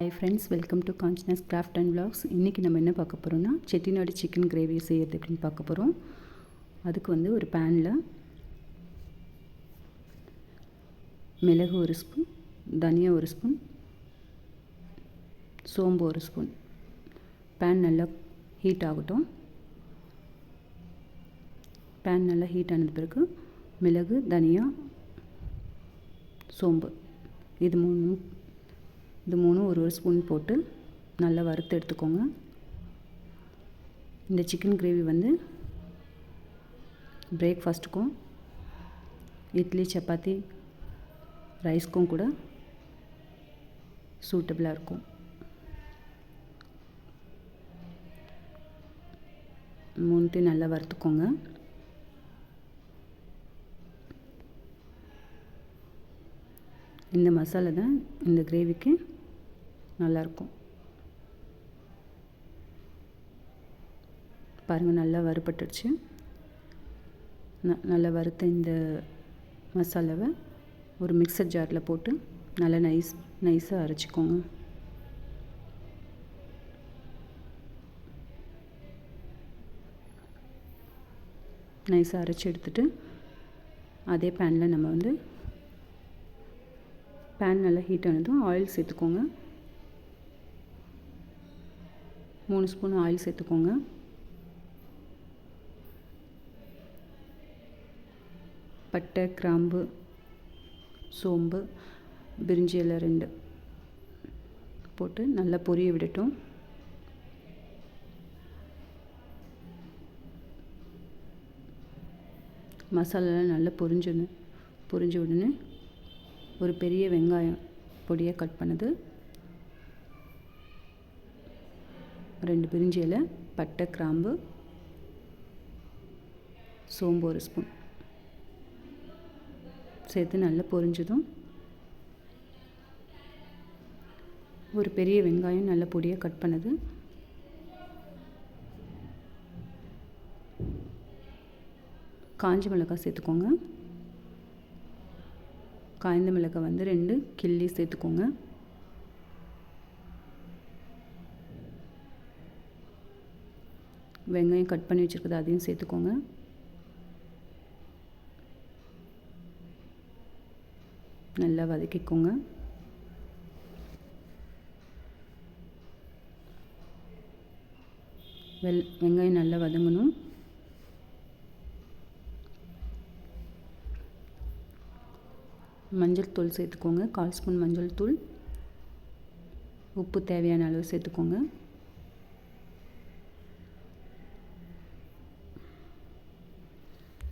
Hi friends welcome to conscious craft and vlogs. இன்றைக்கி நம்ம என்ன பார்க்க போகிறோம்னா செட்டிநாடு சிக்கன் கிரேவி செய்கிறது அப்படின்னு பார்க்க போகிறோம் அதுக்கு வந்து ஒரு பேனில் மிளகு ஒரு ஸ்பூன் தனியா ஒரு ஸ்பூன் சோம்பு ஒரு ஸ்பூன் பேன் நல்லா ஹீட் ஆகட்டும். பேன் நல்லா ஹீட் ஆனது பிறகு மிளகு தனியா சோம்பு. இது மூணு இது மூணும் ஒரு ஒரு ஸ்பூன் போட்டு நல்லா வறுத்து எடுத்துக்கோங்க. இந்த சிக்கன் கிரேவி வந்து பிரேக்ஃபாஸ்ட்டுக்கும் இட்லி சப்பாத்தி ரைஸ்க்கும் கூட சூட்டபிளாக இருக்கும். மூணுத்தையும் நல்லா வறுத்துக்கோங்க. இந்த மசாலா தான் இந்த கிரேவிக்கு நல்லாயிருக்கும். பாருங்கள் நல்லா வறுபட்டுடுச்சு. ந நல்லா வறுத்த இந்த மசாலாவை ஒரு மிக்சர் ஜாரில் போட்டு நல்லா நைஸ் நைஸாக அரைச்சிக்கோங்க. நைஸாக அரைச்சி எடுத்துட்டு அதே பேனில் நம்ம வந்து பேன் நல்லா ஹீட் ஆனதும் ஆயில் சேர்த்துக்கோங்க. மூணு ஸ்பூன் ஆயில் சேர்த்துக்கோங்க. பட்டை கிராம்பு சோம்பு பிரிஞ்சி இலை ரெண்டு போட்டு நல்லா பொரிய விடட்டும். மசாலாலாம் நல்லா பொரிஞ்சுன்னு பொரிஞ்ச உடனே ஒரு பெரிய வெங்காயம் பொடியாக கட் பண்ணது. ரெண்டு பிரிஞ்சி இலை பட்டை கிராம்பு சோம்பு ஒரு ஸ்பூன். சேர்த்து நல்லா பொரிஞ்சதும் ஒரு பெரிய வெங்காயம் நல்ல பொடியாக கட் பண்ணது. காஞ்ச மிளகாய் சேர்த்துக்கோங்க. காய்ந்த மிளகாய் வந்து ரெண்டு கிள்ளி சேர்த்துக்கோங்க. வெங்காயம் கட் பண்ணி வச்சுருக்குது அதையும் சேர்த்துக்கோங்க. நல்லா வதக்கிக்கோங்க. வெல் வெங்காயம் நல்லா வதங்கணும். மஞ்சள் தூள் சேர்த்துக்கோங்க கால் ஸ்பூன் மஞ்சள் தூள். உப்பு தேவையான அளவு சேர்த்துக்கோங்க.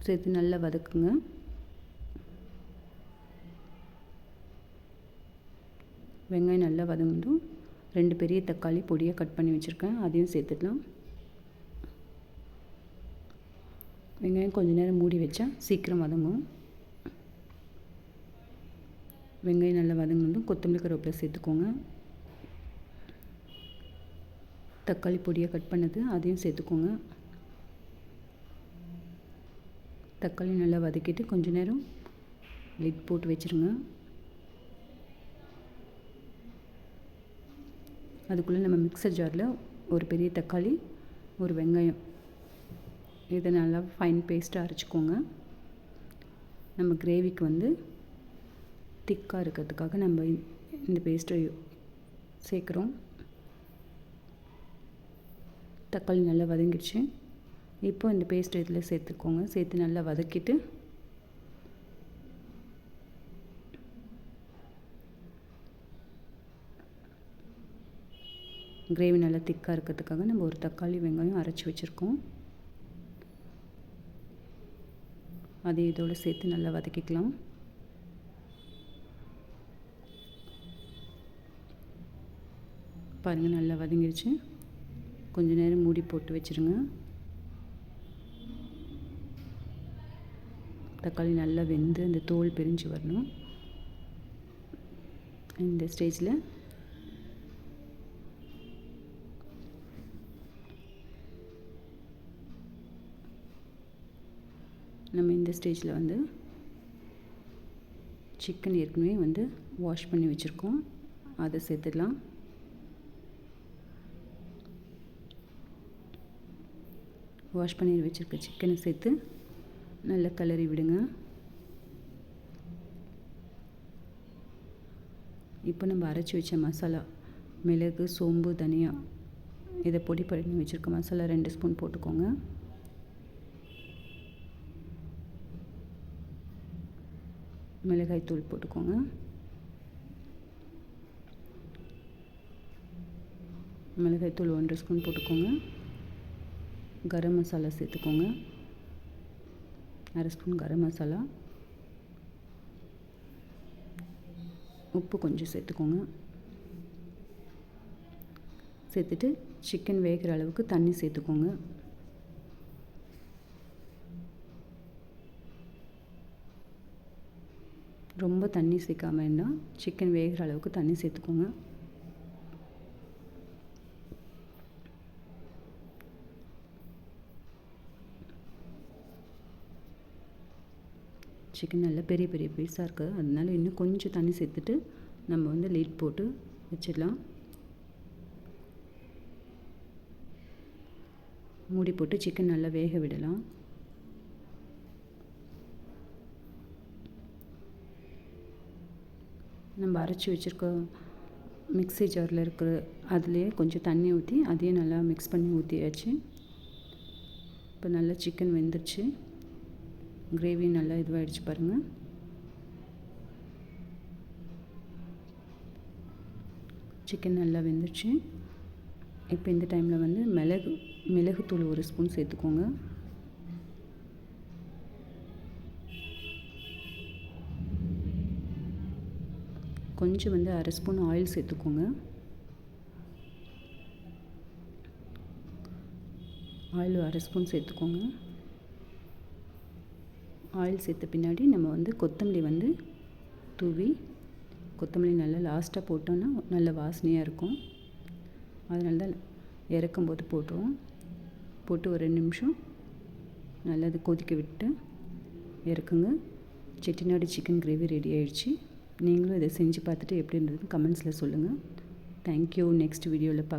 சேர்த்து நல்லா வதக்குங்க. வெங்காயம் நல்லா வதங்கட்டும் ரெண்டு பெரிய தக்காளி பொடியாக கட் பண்ணி வச்சுருக்கேன். அதையும் சேர்த்துக்கலாம் வெங்காயம் கொஞ்சம் நேரம் மூடி வச்சா சீக்கிரம் வதங்கும். வெங்காயம் நல்லா வதங்கினதும் கொத்தமல்லி கருவேப்பிலை சேர்த்துக்கோங்க. தக்காளி பொடியாக கட் பண்ணது அதையும் சேர்த்துக்கோங்க. தக்காளி நல்லா வதக்கிட்டு கொஞ்ச நேரம் லிட் போட்டு வச்சுருங்க. அதுக்குள்ளே நம்ம மிக்சர் ஜாரில் ஒரு பெரிய தக்காளி ஒரு வெங்காயம் இதை நல்லா ஃபைன் பேஸ்ட்டாக அரைச்சிக்கோங்க. நம்ம கிரேவிக்கு வந்து திக்காக இருக்கிறதுக்காக நம்ம இந்த பேஸ்ட்டை சேர்க்குறோம். தக்காளி நல்லா வதங்கிடுச்சு. இப்போ இந்த பேஸ்ட் இதில் சேர்த்துக்கோங்க. சேர்த்து நல்லா வதக்கிட்டு கிரேவி நல்லா திக்காக இருக்கிறதுக்காக நம்ம ஒரு தக்காளி வெங்காயம் அரைச்சி வச்சுருக்கோம். அதை இதோடு சேர்த்து நல்லா வதக்கிக்கலாம். பாருங்கள் நல்லா வதங்கிடுச்சு கொஞ்சம் நேரம் மூடி போட்டு வச்சுருங்க. தக்காளி நல்லா வெந்து அந்த தோல் பிரிஞ்சு வரணும். இந்த ஸ்டேஜில். நம்ம இந்த ஸ்டேஜில் வந்து சிக்கன் ஏற்கனவே வந்து வாஷ் பண்ணி வச்சுருக்கோம். அதை சேர்த்துடலாம். வாஷ் பண்ணி வச்சுருக்க சிக்கனை சேர்த்து நல்லா கிளறி விடுங்க. இப்போ நம்ம அரைச்சி வச்ச மசாலா மிளகு சோம்பு தனியா இதை பொடி பண்ணி வச்சுருக்க மசாலா ரெண்டு ஸ்பூன் போட்டுக்கோங்க. மிளகாய் தூள் போட்டுக்கோங்க. மிளகாய் தூள் ஒன்றரை ஸ்பூன் போட்டுக்கோங்க. கரம் மசாலா சேர்த்துக்கோங்க. அரை ஸ்பூன் கரம் மசாலா. உப்பு கொஞ்சம் சேர்த்துக்கோங்க. சேர்த்துட்டு சிக்கன் வேகிற அளவுக்கு தண்ணி சேர்த்துக்கோங்க. ரொம்ப தண்ணி சேர்க்காம இருந்தால் சிக்கன் வேகிற அளவுக்கு தண்ணி சேர்த்துக்கோங்க. சிக்கன் நல்லா பெரிய பெரிய பீஸாக இருக்குது அதனால இன்னும் கொஞ்சம் தண்ணி சேர்த்துட்டு நம்ம வந்து லீட் போட்டு வச்சிடலாம். மூடி போட்டு சிக்கன் நல்லா வேக விடலாம். நம்ம அரைச்சி வச்சுருக்க மிக்ஸி ஜாரில் இருக்கிற அதுலேயே கொஞ்சம் தண்ணி ஊற்றி அதையும் நல்லா மிக்ஸ் பண்ணி ஊற்றியாச்சு இப்போ நல்லா சிக்கன் வெந்துருச்சு. கிரேவி நல்லா இதுவாகிடுச்சு பாருங்கள் சிக்கன் நல்லா வெந்துருச்சு. இப்போ இந்த டைமில் வந்து மிளகு மிளகுத்தூள் ஒரு ஸ்பூன் சேர்த்துக்கோங்க. கொஞ்சம் வந்து அரை ஸ்பூன் ஆயில் சேர்த்துக்கோங்க. ஆயில் அரை ஸ்பூன் சேர்த்துக்கோங்க. ஆயில் சேர்த்த பின்னாடி நம்ம வந்து கொத்தமல்லி வந்து தூவி கொத்தமல்லி நல்லா லாஸ்ட்டாக போட்டோன்னா நல்ல வாசனையாக இருக்கும். அதனால தான் இறக்கும்போது போட்டுருவோம். போட்டு ஒரு ரெண்டு நிமிஷம் நல்லா அது கொதிக்க விட்டு இறக்குங்க. செட்டிநாடு சிக்கன் கிரேவி ரெடி ஆயிடுச்சு. நீங்களும் இதை செஞ்சு பார்த்துட்டு எப்படி இருந்ததுன்னு கமெண்ட்ஸில் சொல்லுங்கள் தேங்க்யூ நெக்ஸ்ட் வீடியோவில் பார்க்க